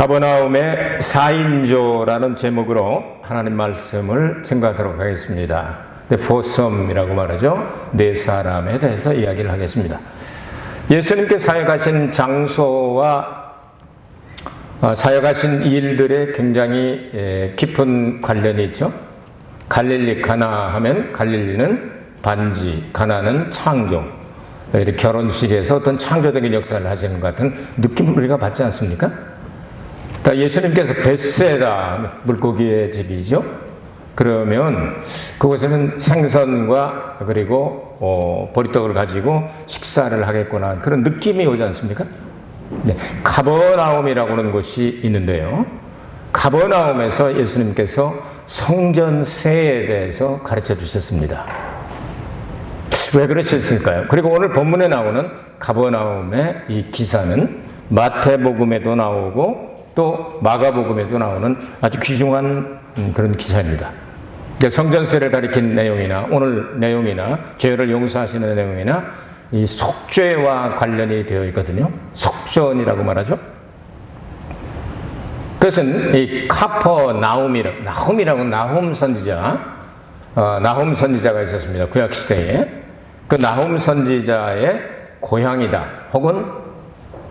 가버나움의 4인조라는 제목으로 하나님 말씀을 증거하도록 하겠습니다. Foursom이라고 말하죠. 네 사람에 대해서 이야기를 하겠습니다. 예수님께 사역하신 장소와 어, 사역하신 일들의 굉장히 예, 깊은 관련이 있죠. 갈릴리 가나 하면 갈릴리는 반지, 가나는 창조. 이렇게 결혼식에서 어떤 창조적인 역사를 하시는 것 같은 느낌을 우리가 받지 않습니까? 그러니까 예수님께서 베세다 물고기의 집이죠. 그러면 그곳에는 생선과 그리고 어, 보리떡을 가지고 식사를 하겠구나 그런 느낌이 오지 않습니까? 네, 가버나움이라고 하는 곳이 있는데요. 가버나움에서 예수님께서 성전세에 대해서 가르쳐 주셨습니다. 왜 그러셨을까요? 그리고 오늘 본문에 나오는 가버나움의 이 기사는 마태복음에도 나오고 또 마가복음에도 나오는 아주 귀중한 음, 그런 기사입니다. 성전세를 가리킨 내용이나 오늘 내용이나 죄를 용서하시는 내용이나 이 속죄와 관련이 되어 있거든요. 속전이라고 말하죠. 그것은 이 카퍼 나움이라 나홈이라고 나홈 선지자 어, 나홈 선지자가 있었습니다. 구약 시대에 그 나홈 선지자의 고향이다 혹은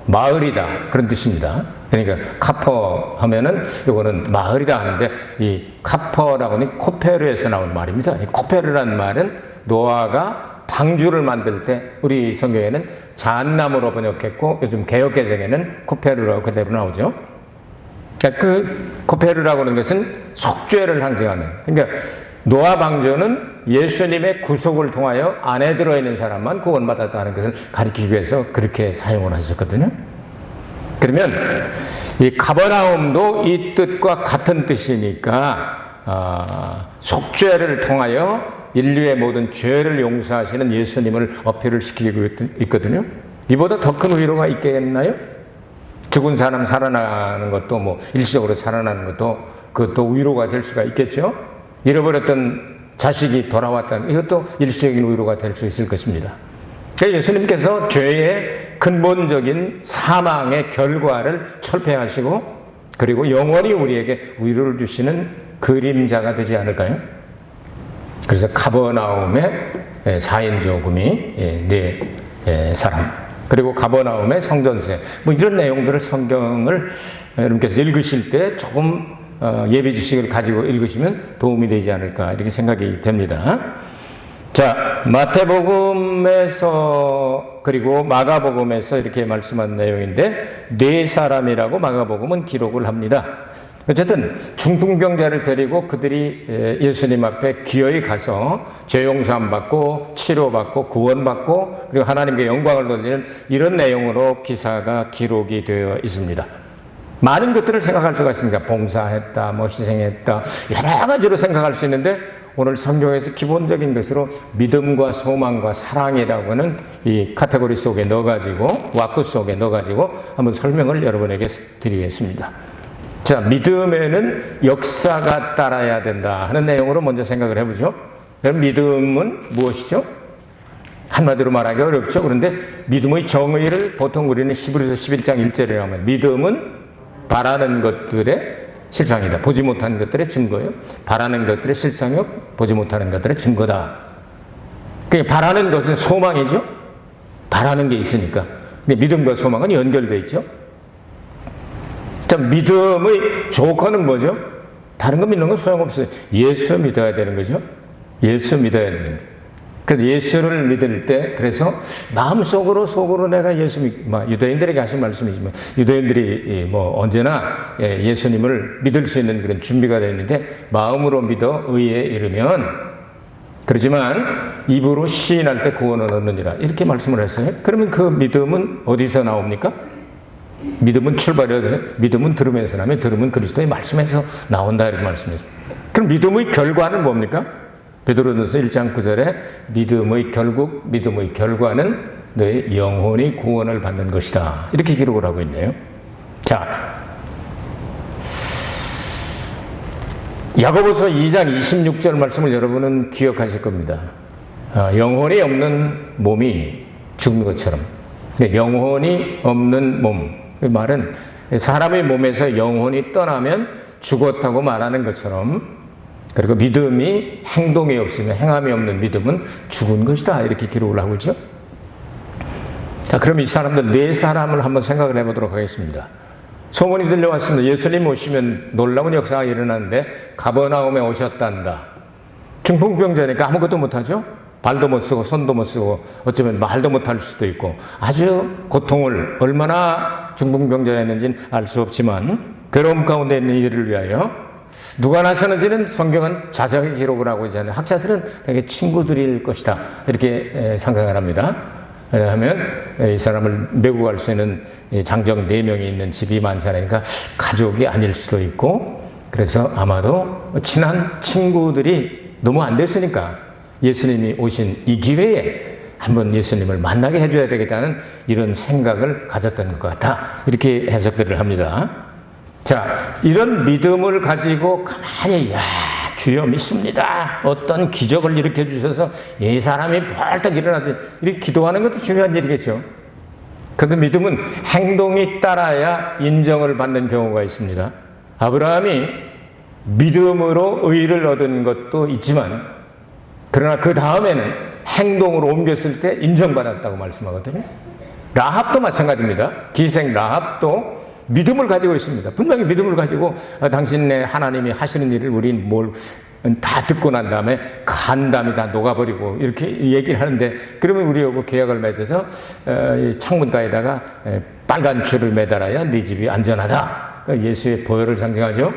마을이다 그런 뜻입니다. 그러니까 카퍼 하면은 이거는 마을이다 하는데 이 카퍼라고는 코페르에서 나온 말입니다. 이 코페르란 말은 노아가 방주를 만들 때 우리 성경에는 잣나무로 번역했고 요즘 개혁 개정에는 코페르라고 그대로 나오죠. 그러니까 그 코페르라고 하는 것은 속죄를 상징하는. 그러니까 노아 방주는 예수님의 구속을 통하여 안에 들어 있는 사람만 구원받았다는 것을 가리키기 위해서 그렇게 사용을 하셨거든요. 그러면 이 가버나움도 이 뜻과 같은 뜻이니까 어, 속죄를 통하여 인류의 모든 죄를 용서하시는 예수님을 어필을 시키고 있거든요. 이보다 더 큰 위로가 있겠나요? 죽은 사람 살아나는 것도 뭐 일시적으로 살아나는 것도 그것도 위로가 될 수가 있겠죠. 잃어버렸던 자식이 돌아왔다는 이것도 일시적인 위로가 될 수 있을 것입니다. 예수님께서 죄의 근본적인 사망의 결과를 철폐하시고 그리고 영원히 우리에게 위로를 주시는 그림자가 되지 않을까요? 그래서 카버나움의 4인 조금이 네 사람 그리고 가버나움의 성전세 뭐 이런 내용들을 성경을 여러분께서 읽으실 때 조금 어, 예배 지식을 가지고 읽으시면 도움이 되지 않을까 이렇게 생각이 됩니다. 자, 마태복음에서 그리고 마가복음에서 이렇게 말씀한 내용인데 네 사람이라고 마가복음은 기록을 합니다. 어쨌든 중풍병자를 데리고 그들이 예수님 앞에 기어이 가서 죄 용서함 받고 치료받고 구원받고 그리고 하나님께 영광을 돌리는 이런 내용으로 기사가 기록이 되어 있습니다. 많은 것들을 생각할 수가 있습니다. 봉사했다, 뭐 희생했다, 여러 가지로 생각할 수 있는데 오늘 성경에서 기본적인 것으로 믿음과 소망과 사랑이라고 하는 이 카테고리 속에 넣어가지고 와크 속에 넣어가지고 한번 설명을 여러분에게 드리겠습니다. 자, 믿음에는 역사가 따라야 된다 하는 내용으로 먼저 생각을 해보죠. 그럼 믿음은 무엇이죠? 한마디로 말하기 어렵죠. 그런데 믿음의 정의를 보통 우리는 히브리서 11장 1절에 하면 믿음은 바라는 것들의 실상이다. 보지 못하는 것들의 증거예요. 바라는 것들의 실상이요. 보지 못하는 것들의 증거다. 그 바라는 것은 소망이죠. 바라는 게 있으니까. 근데 믿음과 소망은 연결되어 있죠. 자, 믿음의 조건은 뭐죠? 다른 거 믿는 건 소용없어요. 예수 믿어야 되는 거죠. 예수 믿어야 되는 거예요. 그래서 예수를 믿을 때 그래서 마음속으로 속으로 내가 예수 믿, 유대인들에게 하신 말씀이지만 유대인들이 뭐 언제나 예, 예수님을 믿을 수 있는 그런 준비가 되어 있는데 마음으로 믿어 의에 이르면 그렇지만 입으로 시인할 때 구원을 얻느니라 이렇게 말씀을 했어요. 그러면 그 믿음은 어디서 나옵니까? 믿음은 출발이 믿음은 들으면서 나면 들으면 그리스도의 말씀에서 나온다 이렇게 말씀했습니다. 그럼 믿음의 결과는 뭡니까? 베드로전서 1장 9절에 믿음의 결국 믿음의 결과는 너의 영혼이 구원을 받는 것이다. 이렇게 기록을 하고 있네요. 자. 야고보서 2장 26절 말씀을 여러분은 기억하실 겁니다. 아, 영혼이 없는 몸이 죽는 것처럼 영혼이 없는 몸. 그 말은 사람의 몸에서 영혼이 떠나면 죽었다고 말하는 것처럼 그리고 믿음이 행동이 없으면 행함이 없는 믿음은 죽은 것이다 이렇게 기록을 하고 있죠. 자, 그럼 이 사람들 네 사람을 한번 생각을 해보도록 하겠습니다. 소문이 들려왔습니다. 예수님 오시면 놀라운 역사가 일어나는데 가버나움에 오셨단다. 중풍병자니까 아무것도 못하죠. 발도 못 쓰고 손도 못 쓰고 어쩌면 말도 못할 수도 있고 아주 고통을 얼마나 중풍병자였는지는 알 수 없지만 괴로움 가운데 있는 이들을 위하여 누가 나서는지는 성경은 자세하게 기록을 하고 있잖아요. 학자들은 되게 친구들일 것이다 이렇게 상상을 합니다. 왜냐하면 이 사람을 메고 갈 수 있는 장정 4명이 있는 집이 많잖아요. 그러니까 가족이 아닐 수도 있고 그래서 아마도 친한 친구들이 너무 안 됐으니까 예수님이 오신 이 기회에 한번 예수님을 만나게 해줘야 되겠다는 이런 생각을 가졌던 것 같아. 이렇게 해석들을 합니다. 자, 이런 믿음을 가지고 가만히, 야, 주여 믿습니다. 어떤 기적을 일으켜 주셔서 이 사람이 벌떡 일어나듯 이렇게 기도하는 것도 중요한 일이겠죠. 그런데 믿음은 행동이 따라야 인정을 받는 경우가 있습니다. 아브라함이 믿음으로 의를 얻은 것도 있지만, 그러나 그 다음에는 행동으로 옮겼을 때 인정받았다고 말씀하거든요. 라합도 마찬가지입니다. 기생 라합도 믿음을 가지고 있습니다. 분명히 믿음을 가지고 아, 당신네 하나님이 하시는 일을 우린 뭘 다 듣고 난 다음에 간담이 다 녹아버리고 이렇게 얘기를 하는데 그러면 우리하고 계약을 맺어서 어, 창문가에다가 빨간 줄을 매달아야 네 집이 안전하다. 그러니까 예수의 보혈을 상징하죠.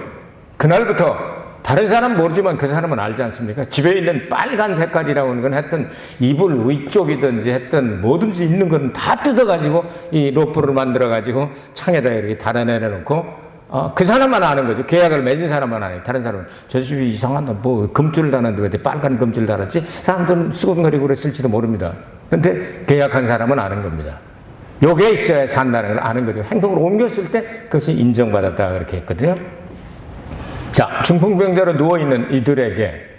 그날부터 다른 사람 모르지만 그 사람은 알지 않습니까? 집에 있는 빨간 색깔이라고 하는 건 했던 이불 위쪽이든지 했던 뭐든지 있는 건 다 뜯어가지고 이 로프를 만들어가지고 창에다 이렇게 달아내려 놓고 어, 그 사람만 아는 거죠. 계약을 맺은 사람만 아니 다른 사람은 저 집이 이상하다. 뭐 금줄 달았는데 왜 빨간 금줄 달았지? 사람들은 수근거리고 그랬을지도 모릅니다. 근데 계약한 사람은 아는 겁니다. 요게 있어야 산다는 걸 아는 거죠. 행동으로 옮겼을 때 그것이 인정받았다 그렇게 했거든요. 자, 중풍병자로 누워있는 이들에게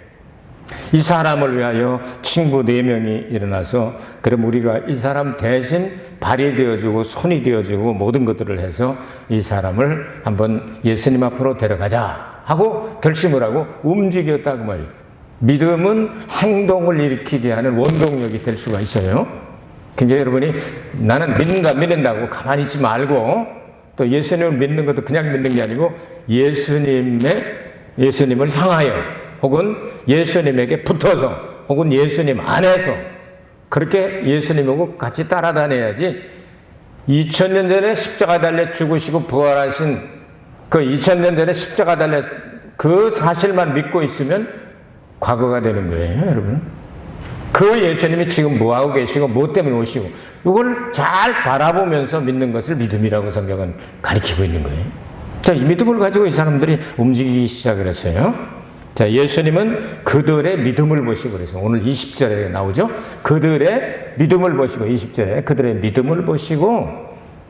이 사람을 위하여 친구 네 명이 일어나서 그럼 우리가 이 사람 대신 발이 되어주고 손이 되어주고 모든 것들을 해서 이 사람을 한번 예수님 앞으로 데려가자 하고 결심을 하고 움직였다 그 말이에요. 믿음은 행동을 일으키게 하는 원동력이 될 수가 있어요. 그러니까 여러분이 나는 믿는다 믿는다고 가만히 있지 말고 또 예수님을 믿는 것도 그냥 믿는 게 아니고 예수님의 예수님을 향하여 혹은 예수님에게 붙어서 혹은 예수님 안에서 그렇게 예수님하고 같이 따라다녀야지 2000년 전에 십자가 달려 죽으시고 부활하신 그 2000년 전에 십자가 달려 그 사실만 믿고 있으면 과거가 되는 거예요, 여러분. 그 예수님이 지금 뭐하고 계시고 뭐 때문에 오시고 이걸 잘 바라보면서 믿는 것을 믿음이라고 성경은 가리키고 있는 거예요. 자, 이 믿음을 가지고 이 사람들이 움직이기 시작을 했어요. 자, 예수님은 그들의 믿음을 보시고 그래서 오늘 20절에 나오죠. 그들의 믿음을 보시고 20절에 그들의 믿음을 보시고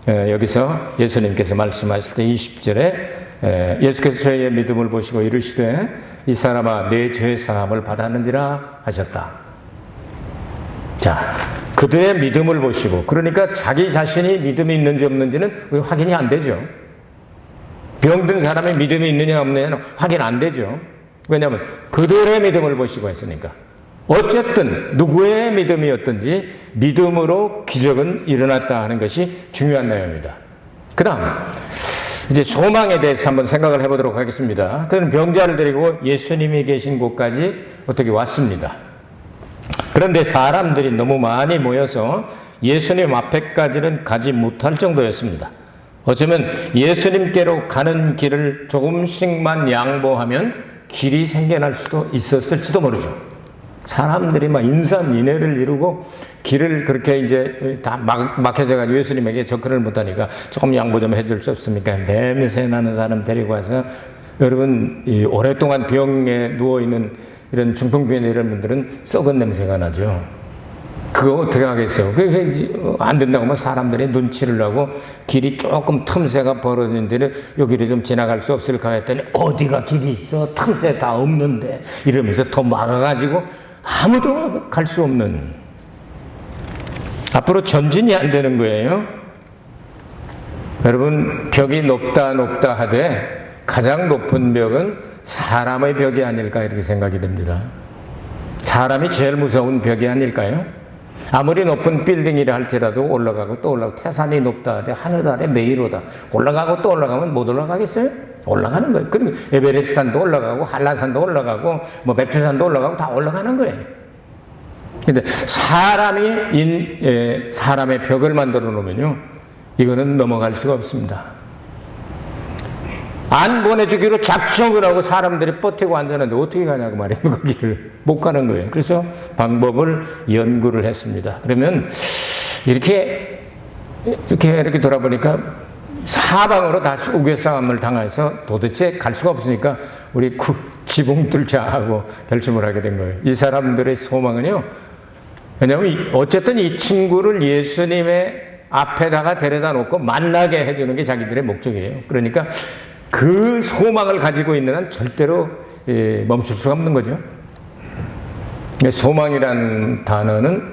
에, 여기서 예수님께서 말씀하실 때 20절에 예수께서의 믿음을 보시고 이르시되 이 사람아 내 죄 사함을 받았는지라 하셨다. 자, 그들의 믿음을 보시고, 그러니까 자기 자신이 믿음이 있는지 없는지는 확인이 안 되죠. 병든 사람의 믿음이 있느냐 없느냐는 확인 안 되죠. 왜냐하면 그들의 믿음을 보시고 했으니까. 어쨌든 누구의 믿음이었든지 믿음으로 기적은 일어났다 하는 것이 중요한 내용입니다. 그 다음, 이제 소망에 대해서 한번 생각을 해보도록 하겠습니다. 그는 병자를 데리고 예수님이 계신 곳까지 어떻게 왔습니다. 그런데 사람들이 너무 많이 모여서 예수님 앞에까지는 가지 못할 정도였습니다. 어쩌면 예수님께로 가는 길을 조금씩만 양보하면 길이 생겨날 수도 있었을지도 모르죠. 사람들이 막 인산인해를 이루고 길을 그렇게 이제 다 막, 막혀져가지고 예수님에게 접근을 못하니까 조금 양보 좀 해줄 수 없습니까? 냄새 나는 사람 데리고 와서 여러분 이 오랫동안 병에 누워 있는 이런 중풍병 이런 분들은 썩은 냄새가 나죠. 그거 어떻게 하겠어요? 그게 안 된다고 막 사람들이 눈치를 하고 길이 조금 틈새가 벌어진 데를 여기를 좀 지나갈 수 없을까 했더니 어디가 길이 있어? 틈새 다 없는데 이러면서 더 막아가지고 아무도 갈 수 없는 앞으로 전진이 안 되는 거예요. 여러분 벽이 높다 높다 하되 가장 높은 벽은 사람의 벽이 아닐까 이렇게 생각이 됩니다. 사람이 제일 무서운 벽이 아닐까요? 아무리 높은 빌딩이라 할지라도 올라가고 또 올라가고 태산이 높다 하되 하늘 아래 매일 오다 올라가고 또 올라가면 못 올라가겠어요? 올라가는 거예요. 그럼 에베레스트 산도 올라가고 한라산도 올라가고 뭐 백두산도 올라가고 다 올라가는 거예요. 근데 사람이 인, 예, 사람의 벽을 만들어 놓으면요. 이거는 넘어갈 수가 없습니다. 안 보내주기로 작정을 하고 사람들이 버티고 앉았는데 어떻게 가냐고 말이에요. 거기를 못 가는 거예요. 그래서 방법을 연구를 했습니다. 그러면 이렇게 이렇게 이렇게 돌아보니까 사방으로 다 우겨 싸움을 당해서 도대체 갈 수가 없으니까 우리 구, 지붕 뚫자 하고 결심을 하게 된 거예요. 이 사람들의 소망은요. 왜냐하면 어쨌든 이 친구를 예수님의 앞에다가 데려다 놓고 만나게 해주는 게 자기들의 목적이에요. 그러니까 그 소망을 가지고 있는 한 절대로 예, 멈출 수가 없는 거죠. 소망이란 단어는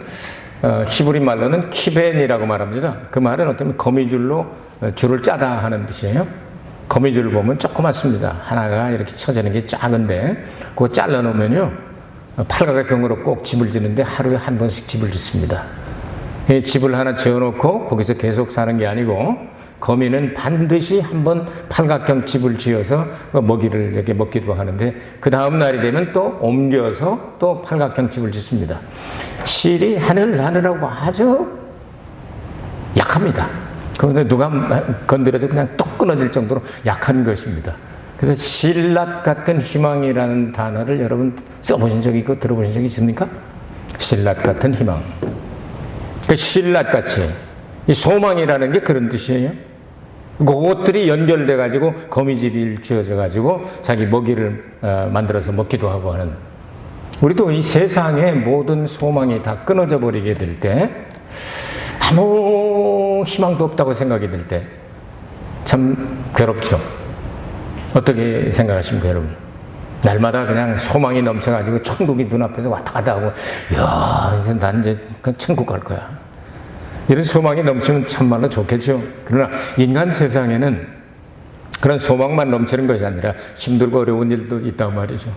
어, 히브리 말로는 키벤이라고 말합니다. 그 말은 어쩌면 거미줄로 어, 줄을 짜다 하는 뜻이에요. 거미줄을 보면 조그맣습니다. 하나가 이렇게 쳐지는 게 작은데 그거 잘라놓으면요 팔각형으로 꼭 집을 짓는데 하루에 한 번씩 집을 짓습니다. 이 집을 하나 지어놓고 거기서 계속 사는 게 아니고 거미는 반드시 한번 팔각형 집을 지어서 먹이를 이렇게 먹기도 하는데 그 다음 날이 되면 또 옮겨서 또 팔각형 집을 짓습니다. 실이 하늘 하늘하고 아주 약합니다. 그런데 누가 건드려도 그냥 뚝 끊어질 정도로 약한 것입니다. 그래서 신라 같은 희망이라는 단어를 여러분 써보신 적 있고 들어보신 적 있습니까? 신라 같은 희망. 그 신라 같이 이 소망이라는 게 그런 뜻이에요. 그것들이 연결돼 가지고 거미집이 지어져 가지고 자기 먹이를 어, 만들어서 먹기도 하고 하는 우리도 이 세상의 모든 소망이 다 끊어져 버리게 될 때 아무 희망도 없다고 생각이 될 때 참 괴롭죠. 어떻게 생각하십니까, 여러분? 날마다 그냥 소망이 넘쳐가지고 천국이 눈앞에서 왔다 갔다 하고, 야 이제 난 이제 그 천국 갈 거야. 이런 소망이 넘치면 참말로 좋겠죠. 그러나 인간 세상에는 그런 소망만 넘치는 것이 아니라 힘들고 어려운 일도 있단 말이죠.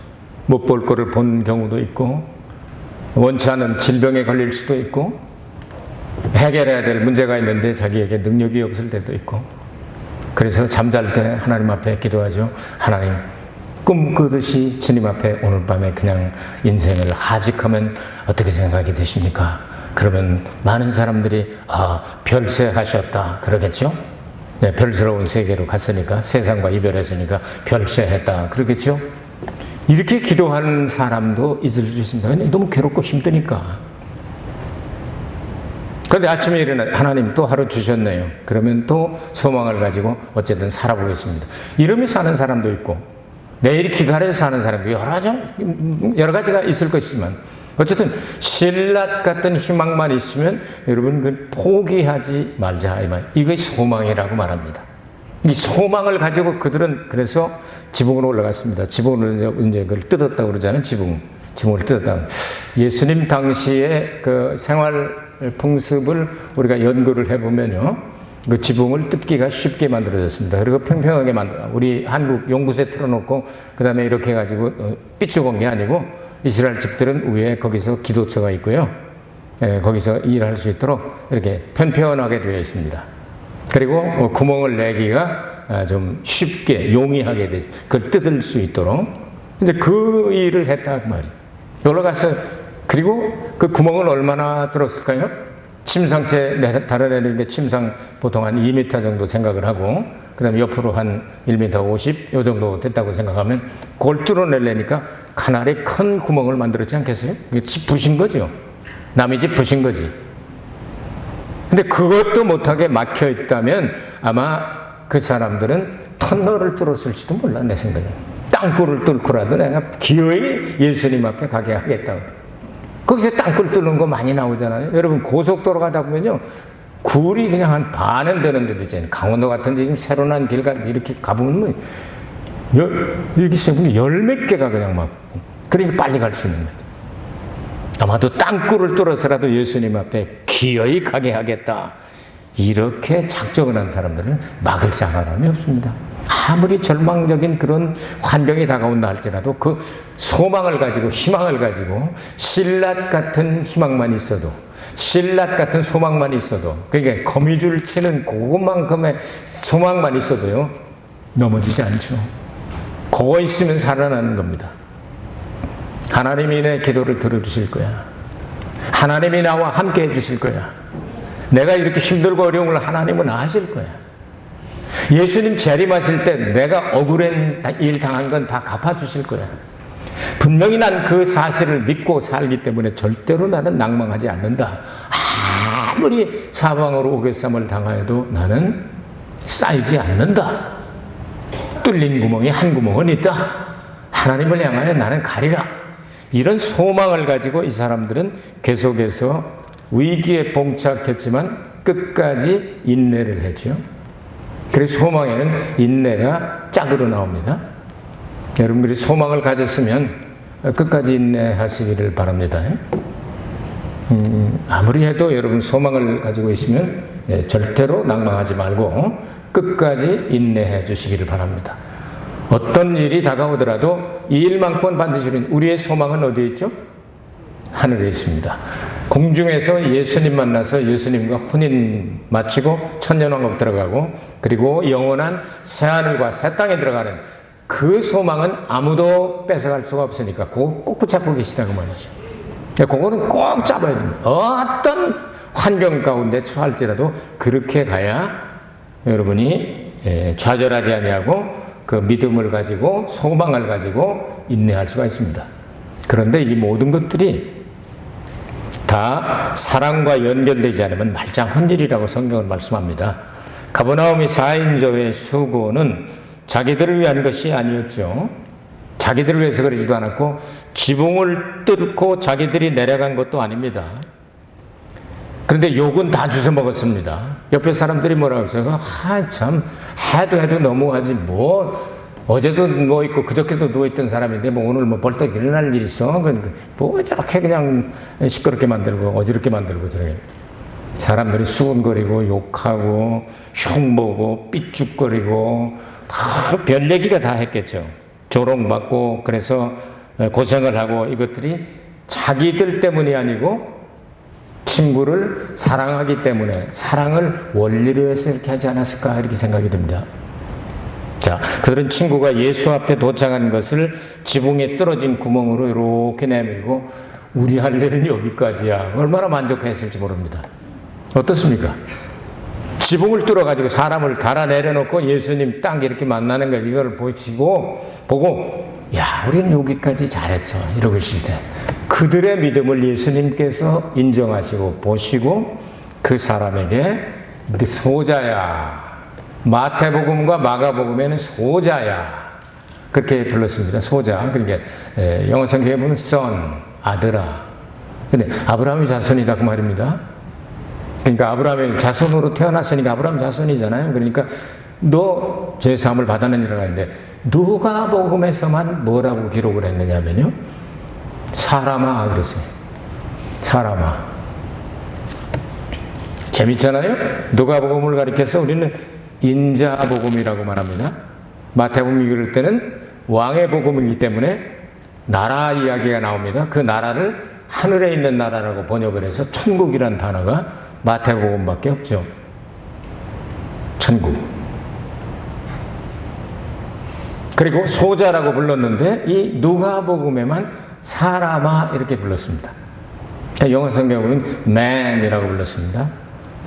못 볼 거를 본 경우도 있고, 원치 않은 질병에 걸릴 수도 있고, 해결해야 될 문제가 있는데 자기에게 능력이 없을 때도 있고, 그래서 잠잘 때 하나님 앞에 기도하죠. 하나님, 꿈 꾸듯이 주님 앞에 오늘 밤에 그냥 인생을 하직하면 어떻게 생각이 되십니까? 그러면 많은 사람들이 아 별세하셨다 그러겠죠? 네, 별스러운 세계로 갔으니까 세상과 이별했으니까 별세했다 그러겠죠? 이렇게 기도하는 사람도 있을 수 있습니다. 너무 괴롭고 힘드니까. 그런데 아침에 일어나 하나님 또 하루 주셨네요. 그러면 또 소망을 가지고 어쨌든 살아보겠습니다. 이름이 사는 사람도 있고 내일 기다려서 사는 사람도 여러 가지 여러 가지가 있을 것이지만 어쨌든 신라 같은 희망만 있으면 여러분 그 포기하지 말자 이 말. 이것이 소망이라고 말합니다. 이 소망을 가지고 그들은 그래서 지붕으로 올라갔습니다. 지붕을 이제 그걸 뜯었다고 그러잖아요. 지붕. 지붕을 뜯었다. 예수님 당시의 그 생활 풍습을 우리가 연구를 해보면요. 그 지붕을 뜯기가 쉽게 만들어졌습니다. 그리고 평평하게 만들어. 우리 한국 용구세 틀어놓고 그 다음에 이렇게 해가지고 어, 삐죽은 게 아니고 이스라엘 집들은 위에 거기서 기도처가 있고요. 예, 거기서 일할 수 있도록 이렇게 편편하게 되어 있습니다. 그리고 어, 구멍을 내기가 아, 좀 쉽게 용이하게 돼. 그걸 뜯을 수 있도록. 이제 그 일을 했다 그 말이에요. 올라가서 그리고 그 구멍은 얼마나 들었을까요? 침상째 달아내는 게 침상 보통 한 2m 정도 생각을 하고 그 다음에 옆으로 한 1m 50, 요 정도 됐다고 생각하면 그걸 뚫어내려니까 가나리 큰 구멍을 만들었지 않겠어요? 집 부신 거죠. 남의 집 부신 거지. 근데 그것도 못하게 막혀 있다면 아마 그 사람들은 터널을 뚫었을지도 몰라, 내 생각에. 땅굴을 뚫고라도 내가 기어이 예수님 앞에 가게 하겠다고. 거기서 땅굴 뚫는 거 많이 나오잖아요. 여러분, 고속도로 가다 보면요. 굴이 그냥 한 반은 되는 데도 있잖아요. 강원도 같은 데 지금 새로 난 길, 이렇게 가보면 뭐, 열, 이렇게 세보면 열몇 개가 그냥 막, 그러니까 빨리 갈 수 있는 거예요. 아마도 땅굴을 뚫어서라도 예수님 앞에 기어이 가게 하겠다. 이렇게 작정을 한 사람들은 막을 사람이 없습니다. 아무리 절망적인 그런 환경이 다가온다 할지라도 그 소망을 가지고 희망을 가지고 신라 같은 희망만 있어도 신라 같은 소망만 있어도 그게 거미줄 치는 그것만큼의 소망만 있어도요 넘어지지 않죠. 그거 있으면 살아나는 겁니다. 하나님이 내 기도를 들어주실 거야. 하나님이 나와 함께 해주실 거야. 내가 이렇게 힘들고 어려운 걸 하나님은 아실 거야. 예수님 재림하실 때 내가 억울한 일 당한 건 다 갚아주실 거야. 분명히 난 그 사실을 믿고 살기 때문에 절대로 나는 낭망하지 않는다. 아무리 사방으로 오개삼을 당하여도 나는 쌓이지 않는다. 뚫린 구멍이 한 구멍은 있다. 하나님을 향하여 나는 가리라. 이런 소망을 가지고 이 사람들은 계속해서 위기에 봉착했지만 끝까지 인내를 했죠. 그래서 소망에는 인내가 짝으로 나옵니다. 여러분들이 소망을 가졌으면 끝까지 인내하시기를 바랍니다. 음, 아무리 해도 여러분 소망을 가지고 있으면 예, 절대로 낭망하지 말고 끝까지 인내해 주시기를 바랍니다. 어떤 일이 다가오더라도 이 일만큼은 반드시 우리의 소망은 어디에 있죠? 하늘에 있습니다. 공중에서 예수님 만나서 예수님과 혼인 마치고 천년왕국 들어가고 그리고 영원한 새하늘과 새 땅에 들어가는 그 소망은 아무도 뺏어갈 수가 없으니까 그거 꼭 붙잡고 계시다고 말이죠. 그거는 꼭 잡아야 됩니다. 어떤 환경 가운데 처할지라도 그렇게 가야 여러분이 예, 좌절하지 아니하고 그 믿음을 가지고 소망을 가지고 인내할 수가 있습니다. 그런데 이 모든 것들이 다 사랑과 연결되지 않으면 말짱헌일이라고 성경은 말씀합니다. 가버나움이 4인조의 수고는 자기들을 위한 것이 아니었죠. 자기들을 위해서 그러지도 않았고 지붕을 뚫고 자기들이 내려간 것도 아닙니다. 그런데 욕은 다 주워 먹었습니다. 옆에 사람들이 뭐라고 했어요? 아, 참, 해도 해도 너무하지. 뭐, 어제도 누워있고 그저께도 누워있던 사람인데 뭐 오늘 뭐 벌떡 일어날 일 있어? 뭐 저렇게 그냥 시끄럽게 만들고 어지럽게 만들고 저렇게. 사람들이 수군거리고 욕하고 흉보고 삐죽거리고 별 얘기가 다 했겠죠. 조롱받고 그래서 고생을 하고 이것들이 자기들 때문이 아니고 친구를 사랑하기 때문에 사랑을 원리로 해서 이렇게 하지 않았을까 이렇게 생각이 듭니다. 자, 그들은 친구가 예수 앞에 도착한 것을 지붕에 떨어진 구멍으로 이렇게 내밀고 우리 할 일은 여기까지야. 얼마나 만족했을지 모릅니다. 어떻습니까? 지붕을 뚫어가지고 사람을 달아 내려놓고 예수님 딱 이렇게 만나는 걸 이걸 보시고 보고 야, 우리는 여기까지 잘했어. 이러고 있을 때 그들의 믿음을 예수님께서 인정하시고 보시고 그 사람에게 소자야. 마태복음과 마가복음에는 소자야. 그렇게 불렀습니다. 소자. 그러니까 영어 성경에 보면 son, 아들아. 근데 아브라함의 자손이다 그 말입니다. 그러니까 아브라함의 자손으로 태어났으니까 아브라함 자손이잖아요. 그러니까 너 죄사함을 받았느니라 하는데 누가 복음에서만 뭐라고 기록을 했느냐면요. 사람아 그랬어요. 사람아. 재밌잖아요. 누가 복음을 가리켜서 우리는 인자 복음이라고 말합니다. 마태복음 읽을 때는 왕의 복음이기 때문에 나라 이야기가 나옵니다. 그 나라를 하늘에 있는 나라라고 번역을 해서 천국이란 단어가 마태복음밖에 없죠. 천국. 그리고 소자라고 불렀는데 이 누가복음에만 사람아 이렇게 불렀습니다. 그러니까 영어 성경은 man이라고 불렀습니다.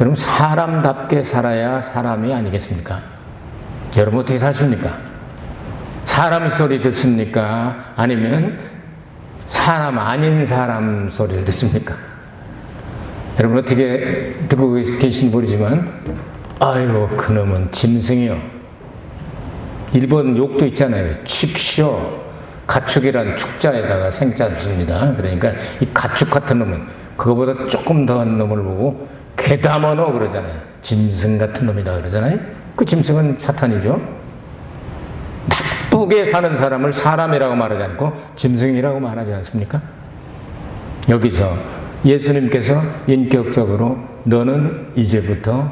여러분 사람답게 살아야 사람이 아니겠습니까? 여러분 어떻게 사십니까? 사람 소리 듣습니까? 아니면 사람 아닌 사람 소리를 듣습니까? 여러분 어떻게 듣고 계신 모르지만 아유 그놈은 짐승이요. 일본 욕도 있잖아요. 칙쇼 가축이란 축자에다가 생자 씁니다. 그러니까 이 가축 같은 놈은 그거보다 조금 더한 놈을 보고 괴담어노 그러잖아요. 짐승 같은 놈이다 그러잖아요. 그 짐승은 사탄이죠. 나쁘게 사는 사람을 사람이라고 말하지 않고 짐승이라고 말하지 않습니까? 여기서 예수님께서 인격적으로 너는 이제부터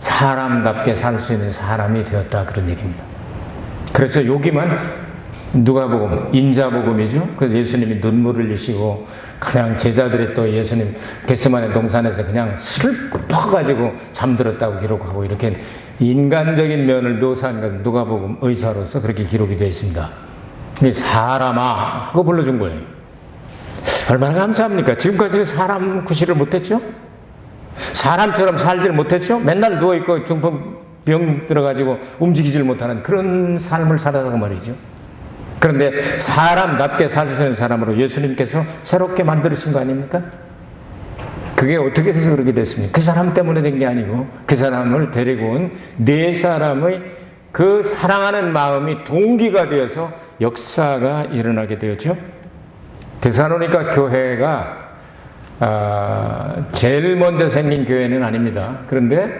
사람답게 살 수 있는 사람이 되었다 그런 얘기입니다. 그래서 여기만 누가복음 인자복음이죠. 그래서 예수님이 눈물을 흘리시고 그냥 제자들이 또 예수님 겟세마네 동산에서 그냥 슬퍼가지고 잠들었다고 기록하고 이렇게 인간적인 면을 묘사한 것은 누가복음 의사로서 그렇게 기록이 되어 있습니다. 사람아 그거 불러준 거예요. 얼마나 감사합니까? 지금까지 사람 구실을 못했죠? 사람처럼 살질 못했죠? 맨날 누워있고 중풍 병 들어가지고 움직이질 못하는 그런 삶을 살아서 말이죠. 그런데 사람답게 살 수 있는 사람으로 예수님께서 새롭게 만들으신 거 아닙니까? 그게 어떻게 돼서 그렇게 됐습니까? 그 사람 때문에 된 게 아니고 그 사람을 데리고 온 네 사람의 그 사랑하는 마음이 동기가 되어서 역사가 일어나게 되었죠. 데살로니가 교회가 아, 제일 먼저 생긴 교회는 아닙니다. 그런데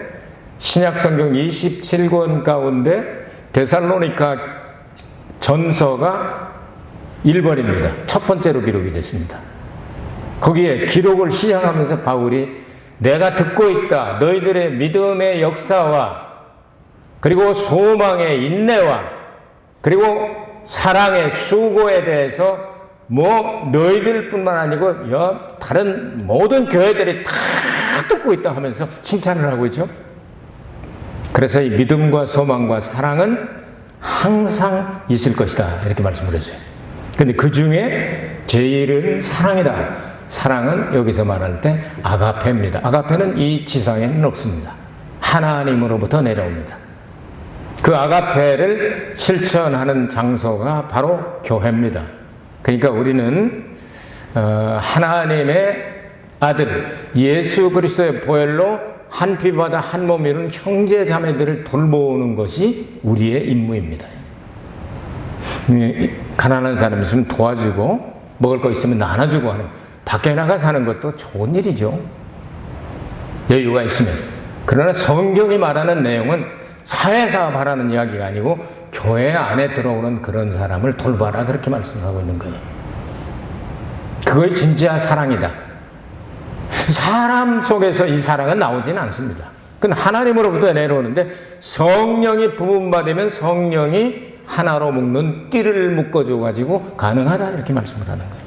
신약 성경 27권 가운데 데살로니가 전서가 1번입니다. 첫 번째로 기록이 됐습니다. 거기에 기록을 시작하면서 바울이 내가 듣고 있다. 너희들의 믿음의 역사와 그리고 소망의 인내와 그리고 사랑의 수고에 대해서 뭐 너희들뿐만 아니고 다른 모든 교회들이 다 듣고 있다 하면서 칭찬을 하고 있죠. 그래서 이 믿음과 소망과 사랑은 항상 있을 것이다 이렇게 말씀을 했어요. 근데 그 중에 제일은 사랑이다. 사랑은 여기서 말할 때 아가페입니다. 아가페는 이 지상에는 없습니다. 하나님으로부터 내려옵니다. 그 아가페를 실천하는 장소가 바로 교회입니다. 그러니까 우리는 어, 하나님의 아들 예수 그리스도의 보혈로 한 피바다 한 몸이는 형제 자매들을 돌보는 것이 우리의 임무입니다. 가난한 사람 있으면 도와주고 먹을 거 있으면 나눠주고 하는 밖에 나가 사는 것도 좋은 일이죠. 여유가 있으면. 그러나 성경이 말하는 내용은 사회사업 하라는 이야기가 아니고 교회 안에 들어오는 그런 사람을 돌봐라 그렇게 말씀하고 있는 거예요. 그걸 진짜 사랑이다. 사람 속에서 이 사랑은 나오지는 않습니다. 그건 하나님으로부터 내려오는데 성령이 부분받으면 성령이 하나로 묶는 띠를 묶어줘 가지고 가능하다 이렇게 말씀을 하는 거예요.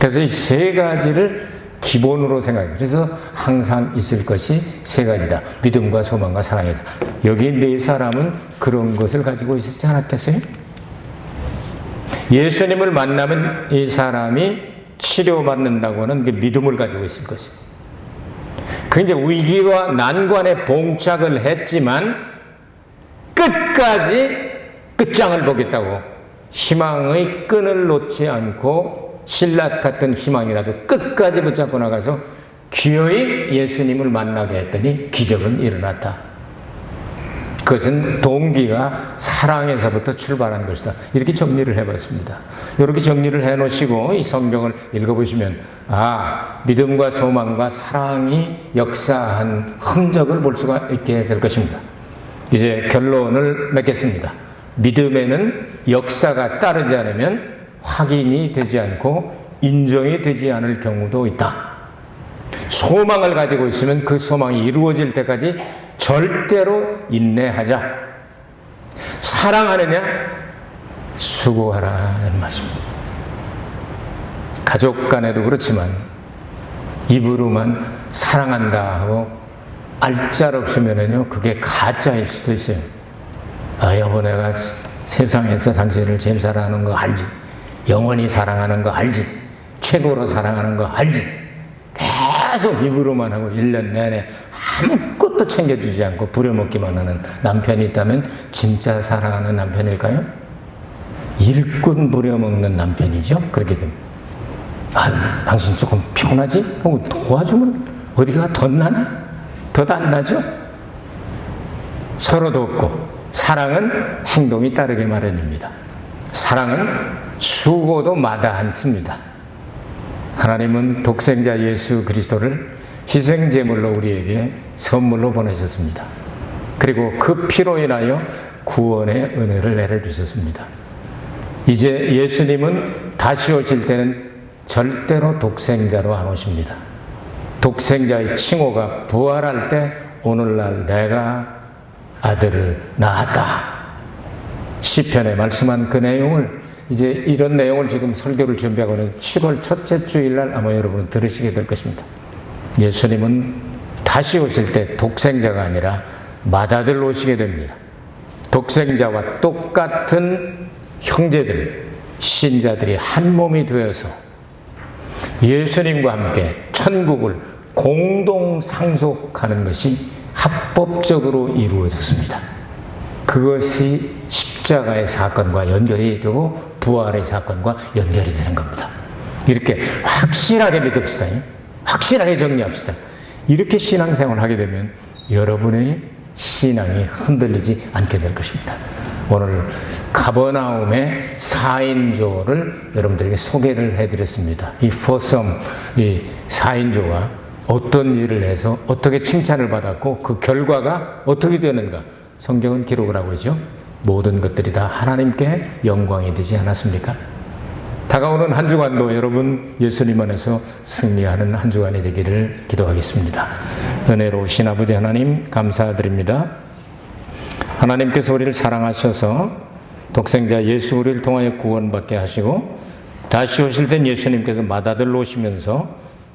그래서 이 세 가지를 기본으로 생각해요. 그래서 항상 있을 것이 세 가지다. 믿음과 소망과 사랑이다. 여기 네 사람은 그런 것을 가지고 있었지 않았겠어요? 예수님을 만나면 이 사람이 치료받는다고 하는 그 믿음을 가지고 있을 것이. 그 이제 위기와 난관에 봉착을 했지만 끝까지 끝장을 보겠다고 희망의 끈을 놓지 않고 신라 같은 희망이라도 끝까지 붙잡고 나가서 기어이 예수님을 만나게 했더니 기적은 일어났다. 그것은 동기가 사랑에서부터 출발한 것이다. 이렇게 정리를 해봤습니다. 이렇게 정리를 해놓으시고 이 성경을 읽어보시면 아 믿음과 소망과 사랑이 역사한 흔적을 볼 수가 있게 될 것입니다. 이제 결론을 맺겠습니다. 믿음에는 역사가 따르지 않으면 확인이 되지 않고 인정이 되지 않을 경우도 있다. 소망을 가지고 있으면 그 소망이 이루어질 때까지 절대로 인내하자. 사랑하느냐? 수고하라는 말씀입니다. 가족 간에도 그렇지만 입으로만 사랑한다 하고 알짤 없으면은요 그게 가짜일 수도 있어요. 아 여보 내가 세상에서 당신을 제일 사랑하는 거 알지? 영원히 사랑하는 거 알지? 최고로 사랑하는 거 알지? 계속 입으로만 하고 1년 내내 아무것도 챙겨주지 않고 부려먹기만 하는 남편이 있다면 진짜 사랑하는 남편일까요? 일꾼 부려먹는 남편이죠? 그렇게 되면. 아, 당신 조금 피곤하지? 하고 도와주면 어디가 덧나나? 덧안 나죠? 서로 돕고, 사랑은 행동이 따르게 마련입니다. 사랑은 수고도 마다 않습니다. 하나님은 독생자 예수 그리스도를 희생 제물로 우리에게 선물로 보내셨습니다. 그리고 그 피로 인하여 구원의 은혜를 내려 주셨습니다. 이제 예수님은 다시 오실 때는 절대로 독생자로 안 오십니다. 독생자의 칭호가 부활할 때 오늘날 내가 아들을 낳았다. 시편에 말씀한 그 내용을 이제 이런 내용을 지금 설교를 준비하고 있는 7월 첫째 주일날 아마 여러분은 들으시게 될 것입니다. 예수님은 다시 오실 때 독생자가 아니라 맏아들 오시게 됩니다. 독생자와 똑같은 형제들, 신자들이 한 몸이 되어서 예수님과 함께 천국을 공동 상속하는 것이 합법적으로 이루어졌습니다. 그것이 십자가의 사건과 연결이 되고 부활의 사건과 연결이 되는 겁니다. 이렇게 확실하게 믿읍시다. 확실하게 정리합시다. 이렇게 신앙생활을 하게 되면 여러분의 신앙이 흔들리지 않게 될 것입니다. 오늘 가버나움의 4인조를 여러분들에게 소개를 해드렸습니다. 이 포섬, 이 4인조가 어떤 일을 해서 어떻게 칭찬을 받았고 그 결과가 어떻게 되는가 성경은 기록을 하고 있죠. 모든 것들이 다 하나님께 영광이 되지 않았습니까? 다가오는 한 주간도 여러분 예수님 안에서 승리하는 한 주간이 되기를 기도하겠습니다. 은혜로우신 아버지 하나님 감사드립니다. 하나님께서 우리를 사랑하셔서 독생자 예수 우리를 통하여 구원받게 하시고 다시 오실 땐 예수님께서 맏아들로 오시면서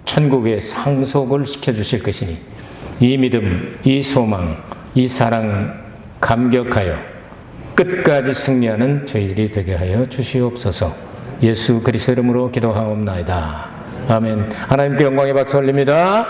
천국에 상속을 시켜주실 것이니 이 믿음, 이 소망, 이 사랑 감격하여 끝까지 승리하는 저희들이 되게 하여 주시옵소서 예수 그리스도 이름으로 기도하옵나이다. 아멘. 하나님께 영광의 박수 올립니다.